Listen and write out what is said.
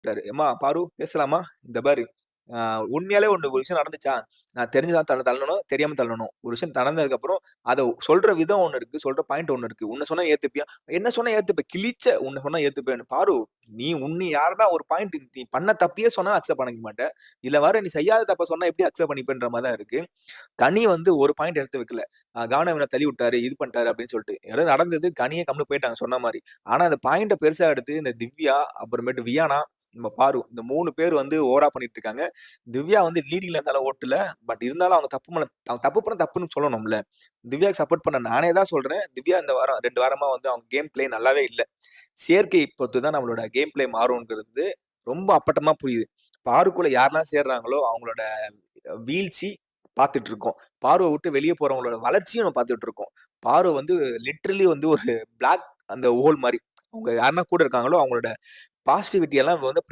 கூப்பிட்டாரு ஏமா பாரு பேசலாமா? இந்த பாரு. உண்மையாலே ஒன்று ஒரு விஷயம் நடந்துச்சா? நான் தெரிஞ்சுதான் தள்ள தள்ளணும் தெரியாம தள்ளணும். ஒரு விஷயம் நடந்ததுக்கு அப்புறம் அதை சொல்ற விதம் ஒன்று இருக்கு சொல்ற பாயிண்ட் ஒன்று இருக்கு. உன்னை சொன்னா ஏத்துப்பியா? என்ன சொன்னா ஏத்துப்ப? கிழிச்ச உன்னை சொன்னா ஏத்துப்பேன்னு. பாரு நீ உன்னை யாருன்னா ஒரு பாயிண்ட் நீ பண்ண தப்பியே சொன்னா அக்செப்ட் பண்ணிக்க மாட்டேன் இல்ல வர நீ செய்யாத தப்ப சொன்னா எப்படி அக்செப்ட் பண்ணிப்பேன்ற மாதிரி தான் இருக்கு. கனி வந்து ஒரு பாயிண்ட் எடுத்து வைக்கல. கவனம் இவனை தள்ளி விட்டாரு இது பண்ணிட்டாரு அப்படின்னு சொல்லிட்டு. ஏதோ நடந்தது கனியை கம்னு போயிட்டாங்க சொன்ன மாதிரி. ஆனா அந்த பாயிண்ட பெருசா எடுத்து இந்த திவ்யா அப்புறமேட்டு வியானா நம்ம பாரு இந்த மூணு பேர் வந்து ஓவரா பண்ணிட்டு இருக்காங்க திவ்யா வந்து லீடிங்ல இருந்தாலும் ஓட்டுல. பட் இருந்தாலும் அவங்க தப்பு பண்ண அவங்க தப்பு பண்ண தப்புன்னு சொல்லணும்ல திவ்யாக்கு சப்போர்ட் பண்ண நானே தான் சொல்றேன். திவ்யா இந்த வாரம் ரெண்டு வாரமா வந்து அவங்க கேம் பிளே நல்லாவே இல்லை. சேர்க்கை பொறுத்து தான் நம்மளோட கேம் பிளே மாறும்ங்கிறது ரொம்ப அப்பட்டமா புரியுது. பாருக்குள்ள யாரெல்லாம் சேர்றாங்களோ அவங்களோட வீழ்ச்சி பார்த்துட்டு இருக்கோம் பார்வை விட்டு வெளியே போறவங்களோட வளர்ச்சியும் நம்ம பார்த்துட்டு இருக்கோம் பார்வை வந்து லிட்ரலி வந்து ஒரு பிளாக் அந்த ஹோல் மாதிரி. அவங்க யாருன்னா கூட இருக்காங்களோ அவங்களோட பாசிட்டிவிட்டி எல்லாம் வந்து அப்படி